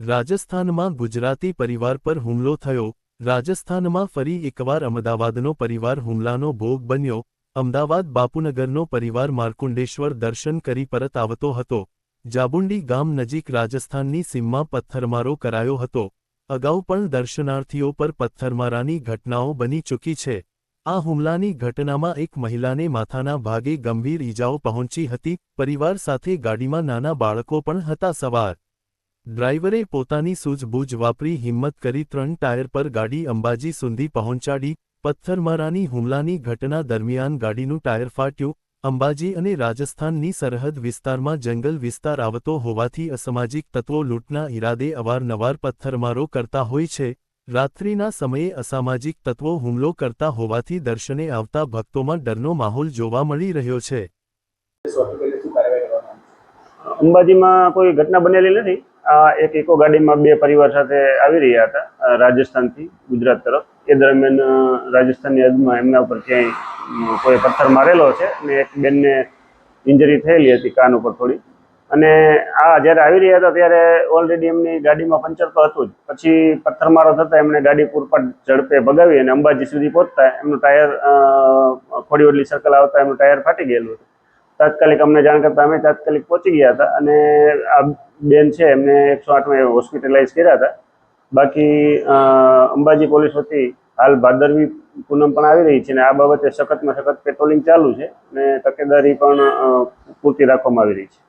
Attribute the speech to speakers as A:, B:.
A: રાજસ્થાનમાં ગુજરાતી પરિવાર પર હુમલો થયો. રાજસ્થાનમાં ફરી એકવાર અમદાવાદનો પરિવાર હુમલાનો ભોગ બન્યો. અમદાવાદ બાપુનગરનો પરિવાર માર્કુંડેશ્વર દર્શન કરી પરત આવતો હતો. જાબુંડી ગામ નજીક રાજસ્થાનની સીમમાં પથ્થરમારો કરાયો હતો. અગાઉ પણ દર્શનાર્થીઓ પર પથ્થરમારાની ઘટનાઓ બની ચૂકી છે. આ હુમલાની ઘટનામાં એક મહિલાને માથાના ભાગે ગંભીર ઈજાઓ પહોંચી હતી. પરિવાર સાથે ગાડીમાં નાના બાળકો પણ હતા. સવાર ડ્રાઈવરે પોતાની સૂઝબૂઝ વાપરી હિંમત કરી ત્રણ ટાયર પર ગાડી અંબાજી સુધી પહોંચાડી. પથ્થરમારાની હુમલાની ઘટના દરમિયાન ગાડીનું ટાયર ફાટ્યું. અંબાજી અને રાજસ્થાનની સરહદ વિસ્તારમાં જંગલ વિસ્તાર આવતો હોવાથી અસામાજિક તત્વો લૂંટના ઈરાદે અવારનવાર પથ્થરમારો કરતા હોય છે. રાત્રિના સમયે અસામાજિક તત્વો હુમલો કરતા હોવાથી દર્શને આવતા ભક્તોમાં ડરનો માહોલ જોવા મળી રહ્યો છે.
B: અંબાજીમાં કોઈ ઘટના બનેલી નથી? એક ઇકો ગાડીમાં બે પરિવાર સાથે આવી રહ્યા હતા રાજસ્થાનથી ગુજરાત તરફ. એ દરમિયાન રાજસ્થાનની હદમાં એમના ઉપર ક્યાંય કોઈ પથ્થર મારેલો છે અને એક બેનને ઇન્જરી થયેલી હતી કાન ઉપર થોડી. અને આ જ્યારે આવી રહ્યા હતા ત્યારે ઓલરેડી એમની ગાડીમાં પંચર તો હતું જ. પછી પથ્થરમારો થતાં એમણે ગાડી પૂરપાટ ઝડપે ભગાવી અને અંબાજી સુધી પહોંચતા એમનું ટાયર અ, ખોડીવડલી સર્કલ આવતા એમનું ટાયર ફાટી ગયેલું હતું. તાત્કાલિક અમને જાણ કરતા અમે તાત્કાલિક પહોંચી ગયા હતા અને આ બેન છે, એમને એકસો આઠમાં હોસ્પિટલાઇઝ કર્યા હતા. બાકી અંબાજી પોલીસ વતી હાલ ભાદરવી પૂનમ પણ આવી રહી છે અને આ બાબતે સખતમાં સખત પેટ્રોલિંગ ચાલુ છે અને તકેદારી પણ પૂરતી રાખવામાં આવી રહી છે.